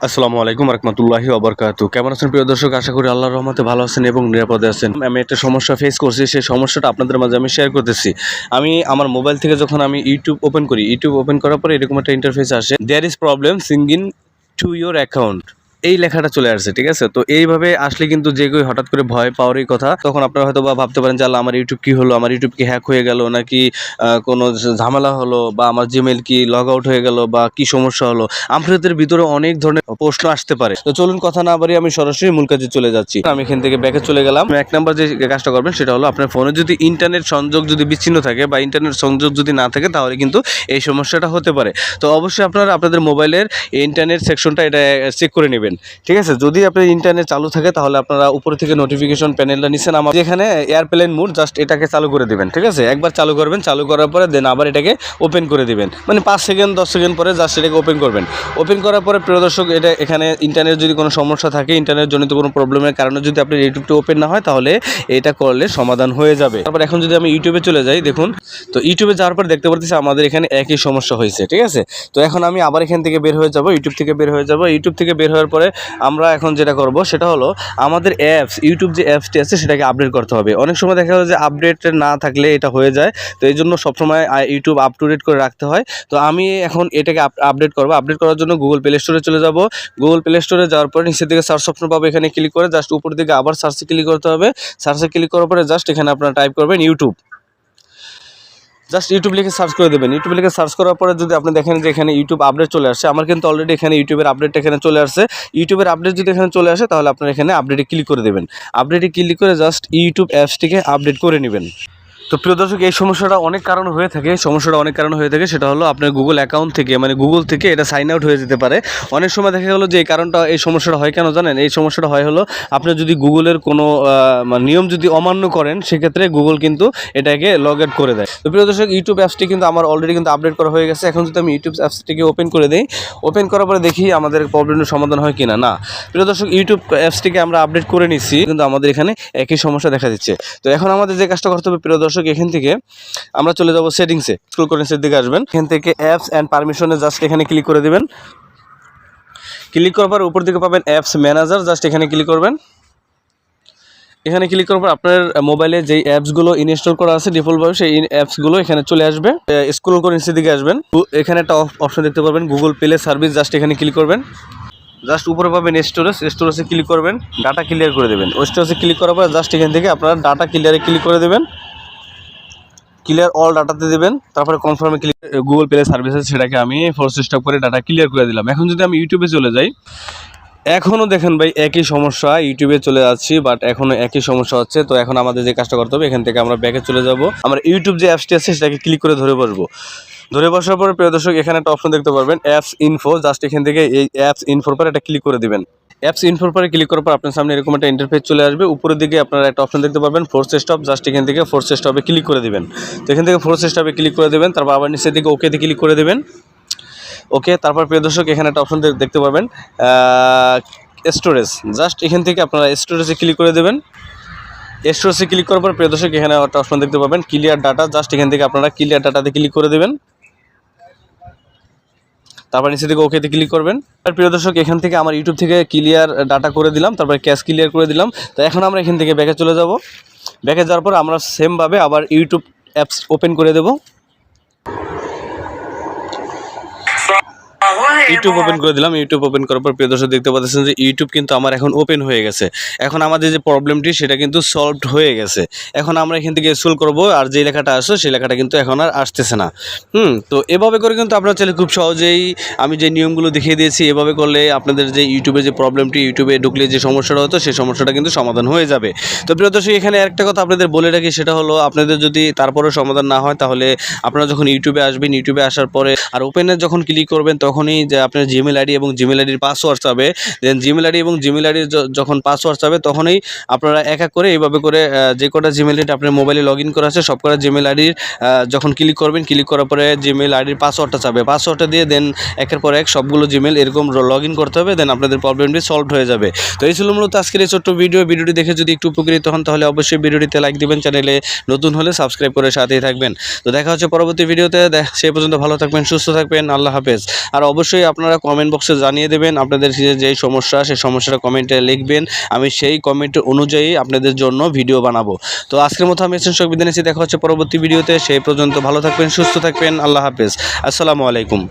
আসসালামু আলাইকুম রহমতুল্লাহি আবরকাত কেমন আছেন প্রিয় দর্শক? আশা করি আল্লাহ রহমতে ভালো আছেন এবং নিরাপদে আছেন। আমি একটা সমস্যা ফেস করছি, সেই সমস্যাটা আপনাদের মাঝে আমি শেয়ার করতেছি। আমি আমার মোবাইল থেকে যখন আমি ইউটিউব ওপেন করি ইউটিউব ওপেন করার পরে এরকম একটা ইন্টারফেস আসে। There is problem signing to your account এই লেখাটা চলে আসছে, ঠিক আছে? তো এইভাবে আসলে কিন্তু যে কেউ হঠাৎ করে ভয় পাওয়ারই কথা। তখন আপনারা হয়তো বা ভাবতে পারেন যে, আল্লাহ, আমার ইউটিউব কি হলো? আমার ইউটিউব কি হ্যাক হয়ে গেল? নাকি কোনো ঝামেলা হলো? বা আমার জিমেল কি লগ আউট হয়ে গেল? বা কি সমস্যা হলো? আপনাদের ভিতরে অনেক ধরনের প্রশ্ন আসতে পারে। তো চলুন কথা না বাড়ি আমি সরাসরি মূল কাজে চলে যাচ্ছি। আমি এখান থেকে ব্যাকে চলে গেলাম। এক নাম্বার যে কাজটা করবেন, সেটা হলো আপনার ফোনে যদি ইন্টারনেট সংযোগ যদি বিচ্ছিন্ন থাকে বা ইন্টারনেট সংযোগ যদি না থাকে, তাহলে কিন্তু এই সমস্যাটা হতে পারে। তো অবশ্যই আপনারা আপনাদের মোবাইলের ইন্টারনেট সেকশনটা এটা চেক করে নেবেন। ঠিক আছে? যদি আপনার ইন্টারনেট চালু থাকে, তাহলে আপনারা উপর থেকে নোটিফিকেশন প্যানেলটা নিচ্ছেন আমার যেখানে এয়ারপ্লেন মুড জাস্ট এটাকে চালু করে দিবেন, ঠিক আছে? একবার চালু করবেন, চালু করার পরে দেন আবার এটাকে ওপেন করে দিবেন। মানে পাঁচ সেকেন্ড, দশ সেকেন্ড পরে জাস্ট এটাকে ওপেন করবেন। ওপেন করার পরে প্রিয় দর্শক, এটা এখানে ইন্টারনেট যদি কোনো সমস্যা থাকে ইন্টারনেট জনিত কোনো প্রবলেমের কারণে যদি আপনার ইউটিউবটা ওপেন না হয়, তাহলে এটা করলে সমাধান হয়ে যাবে। তারপর এখন যদি আমি ইউটিউবে চলে যাই, দেখুন, তো ইউটিউবে যাওয়ার পর দেখতে পারতেছি আমাদের এখানে একই সমস্যা হয়েছে, ঠিক আছে? তো এখন আমি আবার এখান থেকে বের হয়ে যাব ইউটিউব থেকে বের হয়ে যাব। ইউটিউব থেকে বের হওয়ার পরে আমরা এখন যেটা করব সেটা হলো আমাদের অ্যাপস ইউটিউব যে অ্যাপসটি আছে সেটাকে আপডেট করতে হবে। অনেক সময় দেখা যায় যে আপডেট না থাকলে এটা হয়ে যায়, তো এই জন্য সবসময় ইউটিউব আপ টু ডেট করে রাখতে হয়। তো আমি এখন এটাকে আপডেট করব। আপডেট করার জন্য গুগল প্লে স্টোরে চলে যাব। গুগল প্লে স্টোরে যাওয়ার পরে নিচের দিকে সার্চ অপশন পাবো। এখানে ক্লিক করে জাস্ট উপর দিকে আবার সার্চে ক্লিক করতে হবে। সার্চে ক্লিক করার পরে জাস্ট এখানে আপনারা টাইপ করবেন ইউটিউব জাস্ট ইউটিউব লিখে সার্চ করে দেবেন। ইউটিউব লিখে সার্চ করার পরে যদি আপনি দেখেন যে এখানে ইউটিউব আপডেট চলে আসছে, আমার কিন্তু অলরেডি এখানে ইউটিউবের আপডেট এখানে চলে আসছে। ইউটিউবের আপডেট যদি এখানে চলে আসে, তাহলে আপনার এখানে আপডেটে ক্লিক করে দেবেন। আপডেটে ক্লিক করে জাস্ট ইউটিউব অ্যাপসটিকে আপডেট করে নেবেন। তো প্রিয় দর্শক, এই সমস্যাটা অনেক কারণ হয়ে থাকে। সমস্যাটা অনেক কারণ হয়ে থাকে। সেটা হলো আপনার গুগল অ্যাকাউন্ট থেকে মানে গুগল থেকে এটা সাইন আউট হয়ে যেতে পারে। অনেক সময় দেখা গেলো যে এই কারণটা এই সমস্যাটা হয় কেন জানেন? এই সমস্যাটা হয় হলো আপনি যদি গুগলের কোনো মানে নিয়ম যদি অমান্য করেন, সেক্ষেত্রে গুগল কিন্তু এটাকে লগ আউট করে দেয়। তো প্রিয় দর্শক ইউটিউব অ্যাপসটি কিন্তু আমার অলরেডি কিন্তু আপডেট করা হয়ে গেছে। এখন যদি আমি ইউটিউব অ্যাপসটিকে ওপেন করে দিই ওপেন করার পরে দেখি আমাদের প্রবলেমের সমাধান হয় কিনা। না। প্রিয় দর্শক ইউটিউব অ্যাপসটিকে আমরা আপডেট করে নিচ্ছি। কিন্তু আমাদের এখানে একই সমস্যা দেখা দিচ্ছে। তো এখন আমাদের যে কাজটা করতে হবে, প্রিয় দর্শক এখান থেকে আমরা চলে যাব সেটিংসে স্ক্রল করে নিচের দিকে আসবেন। এখান থেকে অ্যাপস অ্যান্ড পারমিশনে জাস্ট এখানে ক্লিক করে দেবেন। ক্লিক করার পর উপর দিকে পাবেন অ্যাপস ম্যানেজার জাস্ট এখানে ক্লিক করবেন। এখানে ক্লিক করার পর আপনার মোবাইলে যেই অ্যাপসগুলো ইনস্টল করা আছে ডিফল্টভাবে সেই অ্যাপসগুলো এখানে চলে আসবে। স্ক্রল করে নিচের দিকে আসবেন। এখানে একটা অপশন দেখতে পাবেন গুগল প্লে সার্ভিস জাস্ট এখানে ক্লিক করবেন। জাস্ট উপরে পাবেন স্টোরেজ স্টোরেজে ক্লিক করবেন ডাটা ক্লিয়ার করে দেবেন। স্টোরেজে ক্লিক করার পর জাস্ট এখান থেকে আপনারা ডাটা ক্লিয়ারে ক্লিক করে দেবেন। ক্লিয়ার অল ডাটাতে দেবেন, তারপরে কনফার্মে ক্লিক গুগল প্লে সার্ভিসেস সেটাকে আমি ফোর্স স্টপ করে ডাটা ক্লিয়ার করে দিলাম। এখন যদি আমি ইউটিউবে চলে যাই এখনও দেখেন ভাই একই সমস্যা ইউটিউবে চলে যাচ্ছি বাট এখনও একই সমস্যা হচ্ছে। তো এখন আমাদের যে কাজটা করতে হবে, এখান থেকে আমরা ব্যাকে চলে যাব। আমরা ইউটিউব যে অ্যাপসটি আছে, সেটাকে ক্লিক করে ধরে বসবো। ধরে বসার পরে প্রিয় দর্শক, এখানে একটা অপশন দেখতে পারবেন অ্যাপস ইনফো জাস্ট এখান থেকে এই অ্যাপস ইনফোর পরে একটা ক্লিক করে দিবেন। অ্যাপস ইনফোর পরে ক্লিক করার পর আপনার সামনে এরকম একটা ইন্টারফেস চলে আসবে। উপরের দিকে আপনারা একটা অপশন দেখতে পারবেন ফোর্স স্টপ জাস্ট এখান থেকে ফোর্স স্টপে ক্লিক করে দেবেন। তো এখান থেকে ফোর্স স্টপে ক্লিক করে দেবেন, তারপর আবার নিচের দিকে ওকেতে ক্লিক করে দেবেন। ওকে তারপর প্রিয় দর্শক, এখানে একটা অপশন দেখতে পাবেন স্টোরেজ জাস্ট এখান থেকে আপনারা স্টোরেজে ক্লিক করে দেবেন। স্টোরেজে ক্লিক করার পর প্রিয় দর্শক, এখানে একটা অপশন দেখতে পাবেন ক্লিয়ার ডাটা জাস্ট এখান থেকে আপনারা ক্লিয়ার ডাটাতে ক্লিক করে দেবেন। তারপর নিচে থেকে ওকেতে ক্লিক করবেন। আর প্রিয় দর্শক, এখান থেকে আমার ইউটিউব থেকে ক্লিয়ার ডাটা করে দিলাম, তারপরে ক্যাশ ক্লিয়ার করে দিলাম। তো এখন আমরা এখান থেকে ব্যাকে চলে যাব। ব্যাকে যাওয়ার পর আমরা সেমভাবে আবার ইউটিউব অ্যাপস ওপেন করে দেবো। ইউটিউব ওপেন করে দিলাম ইউটিউব ওপেন করার পর প্রিয় দর্শক দেখতে পাচ্ছেন যে ইউটিউব কিন্তু আমার এখন ওপেন হয়ে গেছে। এখন আমাদের যে প্রবলেমটি সেটা কিন্তু সলভড হয়ে গেছে। এখন আমরা এখান থেকে স্কুল করব আর যে লেখাটা আসছে সেই লেখাটা কিন্তু এখন আর আসতেছে না। হুম তো এভাবে করে কিন্তু আপনারা চাইলে খুব সহজেই আমি যে নিয়মগুলো দেখিয়ে দিয়েছি এভাবে করলে আপনাদের যে ইউটিউবে যে প্রবলেমটি ইউটিউবে ঢুকলে যে সমস্যাটা হতো সেই সমস্যাটা কিন্তু সমাধান হয়ে যাবে। তো প্রিয় দর্শক এখানে একটা কথা আপনাদের বলে রাখি সেটা হলো আপনাদের যদি তারপরেও সমাধান না হয় তাহলে আপনারা যখন ইউটিউবে আসবেন ইউটিউবে আসার পরে আর ওপেনে যখন ক্লিক করবেন তখনই যে আপনার জিমেল আইডি এবং জিমেল আইডির পাসওয়ার্ড চাবে দেন জিমেল আইডি এবং জিমেল আইডির যখন পাসওয়ার্ড চাবে, তখনই আপনারা এক এক করে এইভাবে করে যে কটা জিমেল আইডি আপনার মোবাইলে লগ ইন করা আছে, সব কটা জিমেল আইডির যখন ক্লিক করবেন ক্লিক করার পরে জিমেল আইডির পাসওয়ার্ডটা চাবে। পাসওয়ার্ডটা দিয়ে দেন একের পর এক সবগুলো জিমেল এরকম লগ ইন করতে হবে দেন আপনাদের প্রবলেমটি সলভ হয়ে যাবে। তো এই ছিল মূলত আজকের এই ছোট্ট ভিডিও ভিডিওটি দেখে যদি একটু উপকৃত হন, তাহলে অবশ্যই ভিডিওটিতে লাইক দিবেন চ্যানেলে নতুন হলে সাবস্ক্রাইব করে সাথেই থাকবেন। তো দেখা হচ্ছে পরবর্তী ভিডিওতে সেই পর্যন্ত ভালো থাকবেন, সুস্থ থাকবেন, আল্লাহ হাফেজ। আর অবশ্যই অবশ্যই আপনারা কমেন্ট বক্সে জানিয়ে দেবেন আপনাদের যেই সমস্যা, সেই সমস্যাটা কমেন্টে লিখবেন। আমি সেই কমেন্ট অনুযায়ী আপনাদের জন্য ভিডিও বানাবো। তো আজকের মতো আমি এসেন বিদায় দেখা হচ্ছে পরবর্তী ভিডিওতে সেই পর্যন্ত ভালো থাকবেন, সুস্থ থাকবেন। আল্লাহ হাফেজ। আসসালামু আলাইকুম।